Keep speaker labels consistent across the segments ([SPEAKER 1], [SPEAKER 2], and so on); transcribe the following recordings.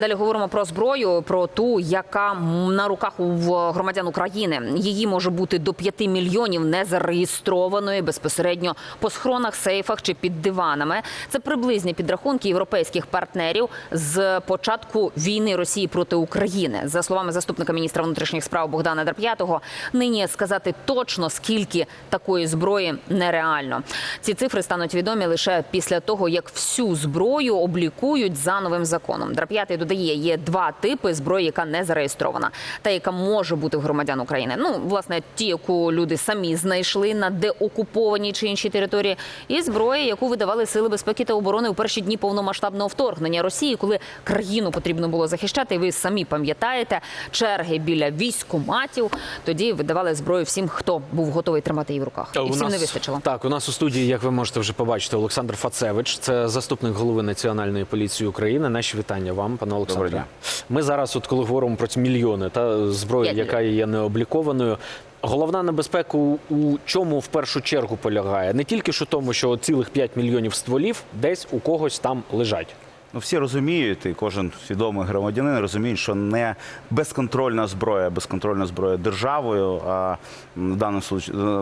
[SPEAKER 1] Далі говоримо про зброю, про ту, яка на руках у громадян України. Її може бути до 5 мільйонів незареєстрованої безпосередньо по схронах, сейфах чи під диванами. Це приблизні підрахунки європейських партнерів з початку війни Росії проти України. За словами заступника міністра внутрішніх справ Богдана Драп'ятого, нині сказати точно скільки такої зброї нереально. Ці цифри стануть відомі лише після того, як всю зброю облікують за новим законом. Драп'ятий додає, є два типи зброї, яка не зареєстрована, та яка може бути в громадян України. Ну, власне, ті, яку люди самі знайшли на деокупованій чи іншій території, і зброї, яку видавали сили безпеки та оборони у перші дні повномасштабного вторгнення Росії, коли країну потрібно було захищати. І ви самі пам'ятаєте черги біля військоматів. Тоді видавали зброю всім, хто був готовий тримати її в руках, і
[SPEAKER 2] у
[SPEAKER 1] всім
[SPEAKER 2] нас-
[SPEAKER 1] не вистачило.
[SPEAKER 2] Так, у нас у студії, як ви можете вже побачити, Олександр Фацевич, це заступник голови Національної поліції України. Наші вітання вам, пане Олександре.
[SPEAKER 3] дня.
[SPEAKER 2] Ми зараз, от коли говоримо про ці мільйони та зброї, яка є необлікованою. Головна небезпека у- у чому в першу чергу полягає? Не тільки що тому, що цілих 5 мільйонів стволів десь у когось там лежать.
[SPEAKER 3] Ну, всі розуміють, і кожен свідомий громадянин розуміє, що не безконтрольна зброя, безконтрольна зброя державою, а в даному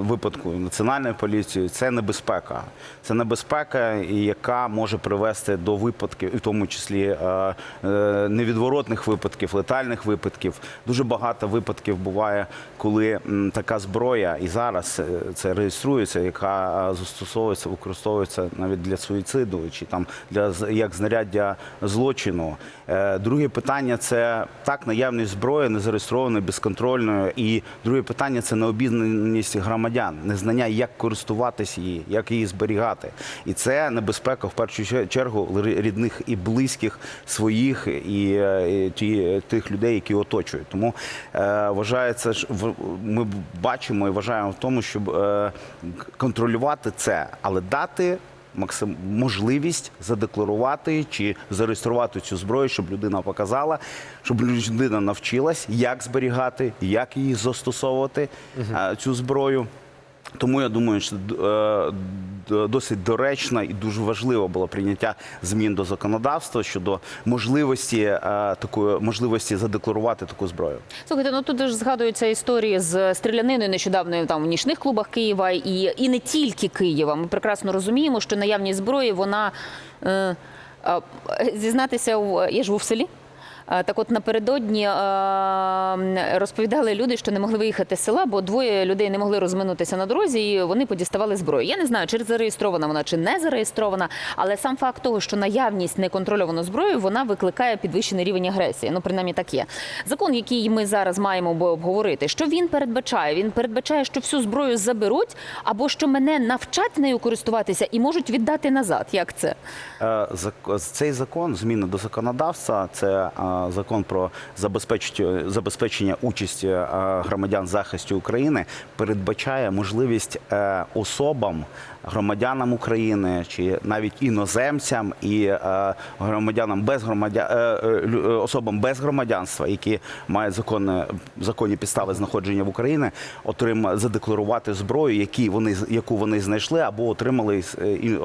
[SPEAKER 3] випадку національною поліцією, це небезпека. Це небезпека, яка може привести до випадків, в тому числі е, е, невідворотних випадків, летальних випадків. Дуже багато випадків буває, коли така зброя, і зараз е, це реєструється, яка застосовується, використовується навіть для суїциду чи там для як знаряддя злочину. Е, Друге питання це так наявність зброї незареєстрованої, безконтрольної. І друге питання це необізнаність громадян, незнання, як користуватися її, як її зберігати. І це небезпека в першу чергу рідних і близьких своїх і, е, і ті, тих людей, які оточують. Тому е, вважається, ми бачимо і вважаємо в тому, щоб контролювати це, але дати максим можливість задекларувати чи зареєструвати цю зброю, щоб людина показала, щоб людина навчилась, як зберігати, як її застосовувати угу. цю зброю. Тому я думаю, що е, досить доречно і дуже важливо було прийняття змін до законодавства щодо можливості е, такої можливості задекларувати таку зброю.
[SPEAKER 1] Слухайте, ну тут ж згадуються історії з стріляниною нещодавно там в нічних клубах Києва і, і не тільки Києва. Ми прекрасно розуміємо, що наявність зброї вона е, е, зізнатися я живу в селі. Е, Так от напередодні е, розповідали люди, що не могли виїхати з села, бо двоє людей не могли розминутися на дорозі, і вони подіставали зброю. Я не знаю, чи зареєстрована вона, чи не зареєстрована, але сам факт того, що наявність неконтрольованої зброї, вона викликає підвищений рівень агресії. Ну, принаймні так є. Закон, який ми зараз маємо обговорити, що він передбачає? Він передбачає, що всю зброю заберуть, або що мене навчать нею користуватися і можуть віддати назад. Як це?
[SPEAKER 3] Е, Цей закон, зміни до законодавства, це закон про забезпечення, участі е, громадян захисту України, передбачає можливість е, особам, громадянам України чи навіть іноземцям і е, громадянам без громадя... е, е, особам без громадянства, які мають законне, законні підстави знаходження в Україні, отрима задекларувати зброю, які вони яку вони знайшли або отримали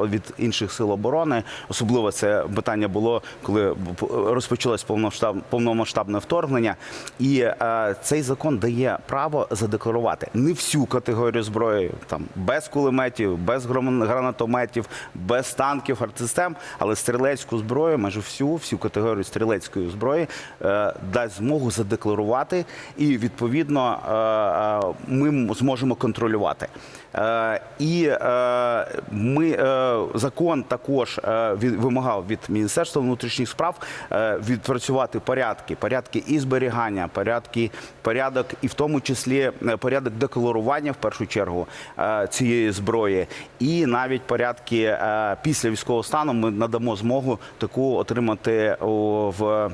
[SPEAKER 3] від інших сил оборони. Особливо це питання було, коли розпочалось повномасштаб, повномасштабне вторгнення. І цей закон дає право задекларувати не всю категорію зброї, там без кулеметів, без гром- гранатометів, без танків, артсистем, але стрілецьку зброю, майже всю, всю категорію стрілецької зброї е, дасть змогу задекларувати, і відповідно е, е, ми зможемо контролювати. І ми закон також вимагав від Міністерства внутрішніх справ відпрацювати порядки, порядки і зберігання, порядки, порядок, і в тому числі порядок декларування в першу чергу цієї зброї, і навіть порядки е, після військового стану ми надамо змогу таку отримати в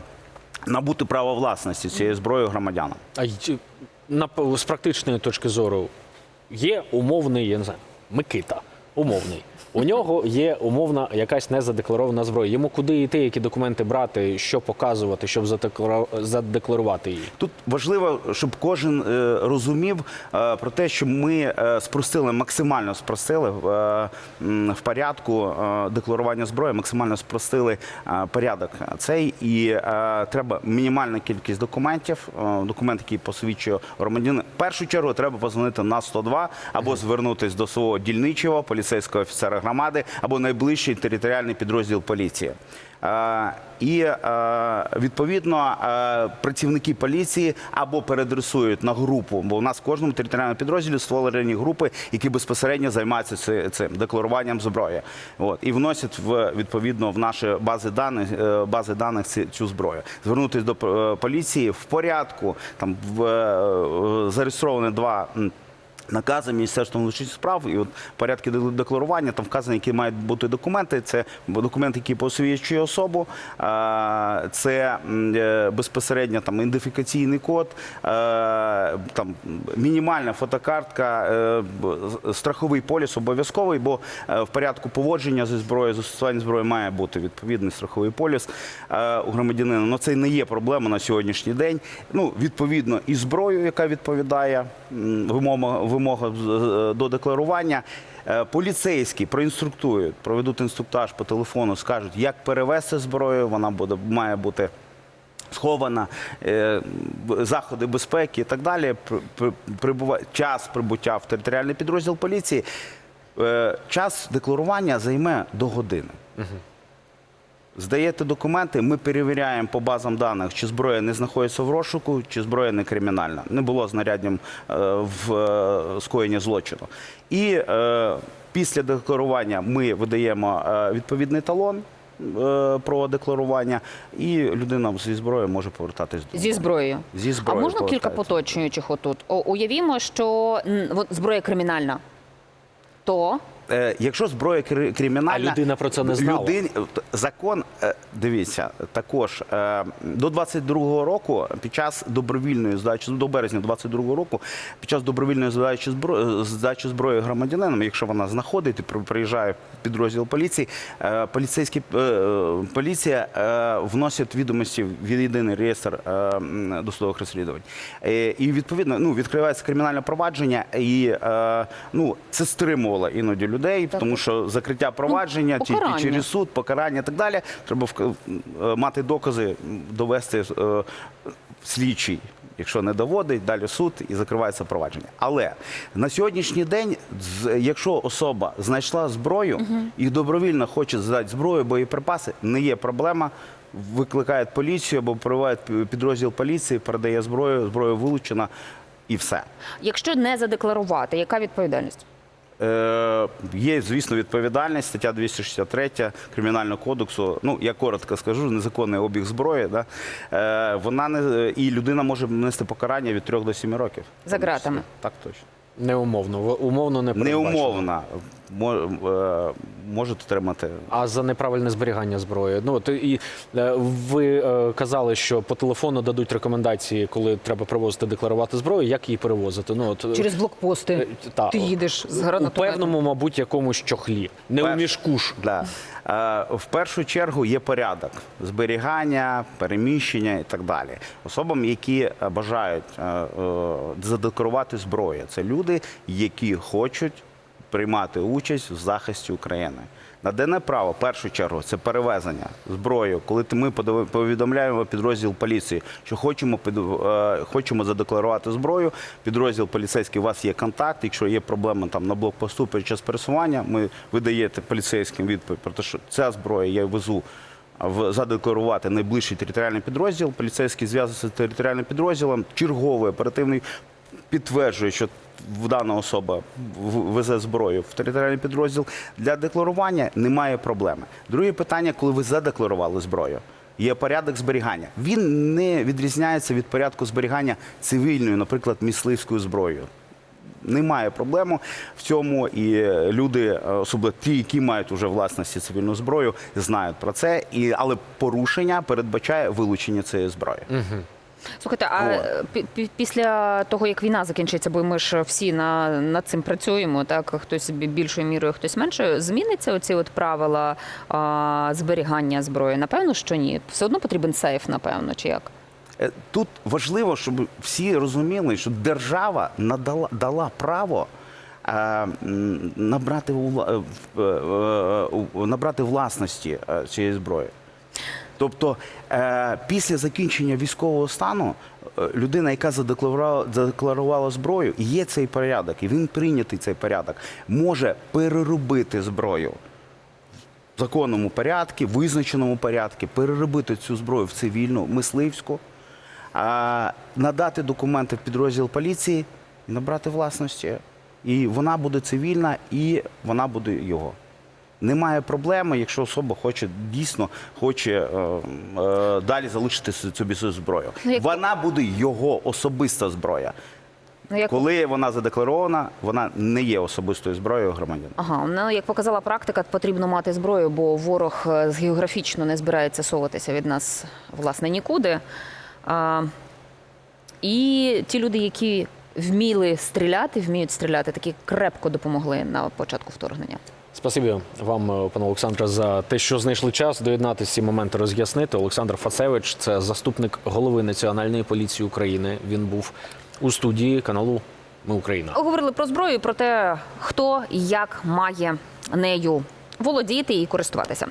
[SPEAKER 3] набути право власності цієї зброї громадянам.
[SPEAKER 2] А з практичної точки зору є умовний, я не знаю, Микита. Умовний. У нього є умовна якась незадекларована зброя. Йому куди йти, які документи брати, що показувати, щоб задекларувати її.
[SPEAKER 3] Тут важливо, щоб кожен е, розумів е, про те, що ми е, спростили, максимально спростили в порядку декларування зброї, максимально спростили порядок цей, і треба мінімальна кількість документів, документ, який посвідчує громадянина. В першу чергу треба позвонити на 102 або звернутися до свого дільничого поліцейського офіцера громади або найближчий територіальний підрозділ поліції. Е, І е, відповідно е, працівники поліції або передресують на групу, бо у нас в кожному територіальному підрозділі створені групи, які безпосередньо займаються цим декларуванням зброї. От і вносять в відповідно в наші бази даних бази даних цю зброю. Звернутися до поліції в порядку. Там в зареєстровані два. Накази Міністерства внутрішніх справ і от порядки декларування там вказані, які мають бути документи. Це документ, який посвідчує особу, це е, безпосередньо там ідентифікаційний код, там мінімальна фотокартка, е, страховий поліс обов'язковий, бо е, в порядку поводження зі зброєю, застосування зброї має бути відповідний страховий поліс у громадянина. Ну це не є проблема на сьогоднішній день. Ну відповідно і зброю, яка відповідає вимогам вимогам до декларування. Е, Поліцейські проінструктують, проведуть інструктаж по телефону, скажуть, як перевести зброю. Вона буде має бути схована, е, заходи безпеки і так далі. При- при- прибува- час прибуття в територіальний підрозділ поліції. Е, Час декларування займе до години. Здаєте документи, ми перевіряємо по базам даних, чи зброя не знаходиться в розшуку, чи зброя не кримінальна. Не було знаряддям е, в е, скоєнні злочину. І е, після декларування ми видаємо відповідний талон про декларування, і людина зі зброєю може повертатись додому.
[SPEAKER 1] Зі зброєю.
[SPEAKER 3] Зі
[SPEAKER 1] А можна кілька поточнюючих отут? О, уявімо, що зброя кримінальна. То
[SPEAKER 3] Якщо зброя кримінальна,
[SPEAKER 2] А людина про це не знала?
[SPEAKER 3] Людин, закон, е, дивіться, також е, до 22-го року, під час добровільної здачі, до березня 22-го року, під час добровільної здачі зброї, здачі зброї громадянинам, якщо вона знаходить і при- приїжджає підрозділ поліції, е, поліцейські, е, е, поліція е, вносить відомості в єдиний реєстр е, досудових розслідувань. Е, І відповідно ну, відкривається кримінальне провадження, і е, ну, це стримувало іноді людей, тому що закриття провадження тільки через суд, покарання і так далі. Треба е, мати докази, довести е, слідчий. Якщо не доводить, далі суд і закривається провадження. Але на сьогоднішній день, якщо особа знайшла зброю і добровільно хоче здати зброю, боєприпаси, не є проблема. Викликають поліцію або приводять підрозділ поліції, передає зброю, зброя вилучена і все.
[SPEAKER 1] якщо не задекларувати, яка відповідальність?
[SPEAKER 3] Е, Є, звісно, відповідальність, стаття 263 Кримінального кодексу. Ну, я коротко скажу, незаконний обіг зброї. Да? Е, Вона не, і людина може нести покарання від 3 до 7 років.
[SPEAKER 1] За ґратами.
[SPEAKER 3] Так точно.
[SPEAKER 2] Неумовно, в- умовно не передбачено.
[SPEAKER 3] умовно можуть отримати.
[SPEAKER 2] А за неправильне зберігання зброї. Ну от і е, ви е, казали, що по телефону дадуть рекомендації, коли треба привозити декларувати зброю, як її перевозити. Ну от е,
[SPEAKER 1] Через блокпости.
[SPEAKER 2] е, та,
[SPEAKER 1] Ти їдеш з
[SPEAKER 2] у певному, мабуть, якомусь чохлі, не у мішку ж.
[SPEAKER 3] Да. Е, В першу чергу є порядок зберігання, переміщення і так далі. Особам, які е, бажають е, е, задекларувати зброю, це люди, які хочуть приймати участь в захисті України. Надане право, в першу чергу, це перевезення зброї. Коли ми повідомляємо підрозділ поліції, що хочемо під- е, хочемо задекларувати зброю. Підрозділ поліцейський, у вас є контакт. Якщо є проблеми там на блокпосту під час пересування, ми ви даєте поліцейським відповідь про те, що ця зброя я везу. В задекларувати найближчий територіальний підрозділ. Поліцейський зв'язується з територіальним підрозділом, черговий оперативний підтверджує, що дана особа везе зброю в територіальний підрозділ. Для декларування немає проблеми. Друге питання, коли ви задекларували зброю. Є порядок зберігання. Він не відрізняється від порядку зберігання цивільною, наприклад, мисливською зброєю. Немає проблеми в цьому, і е, люди, е, особливо ті, які мають уже власності цивільну зброю, знають про це. І але порушення передбачає вилучення цієї зброї.
[SPEAKER 1] Слухайте, а е, пі- пі- після того, як війна закінчиться, бо ми ж всі на, над цим працюємо, так хтось бі- більшою мірою, хтось меншою, зміниться оці от правила а, зберігання зброї? Напевно, що ні. Все одно потрібен сейф, напевно, чи як?
[SPEAKER 3] Е, Тут важливо, щоб всі розуміли, що держава надала дала право е, набрати е, е, е, набрати власності цієї зброї. Тобто е, після закінчення військового стану е, людина, яка задекларувала, задекларувала зброю, є цей порядок, і він прийнятий цей порядок, може переробити зброю в законному порядку, визначеному порядку, переробити цю зброю в цивільну, мисливську, надати документи в підрозділ поліції і набрати власності. І вона буде цивільна, і вона буде його. Немає проблеми, якщо особа хоче дійсно хоче е, е, далі залишити собі цю зброю.
[SPEAKER 1] Ну, як-
[SPEAKER 3] Вона буде його особиста зброя.
[SPEAKER 1] Ну, як...
[SPEAKER 3] Коли вона задекларована, вона не є особистою зброєю громадянина.
[SPEAKER 1] Ага, ну як показала практика, потрібно мати зброю, бо ворог е, географічно не збирається соватися від нас власне нікуди. А, і ті люди, які вміли стріляти, вміють стріляти, такі крепко допомогли на початку вторгнення.
[SPEAKER 2] Спасибі вам, е, пане Олександре, за те, що знайшли час доєднатися ці моменти роз'яснити. Олександр Фацевич, це заступник голови Національної поліції України. Він був у студії каналу Ми Україна.
[SPEAKER 1] Говорили про зброю, про те, хто і як має нею володіти і користуватися.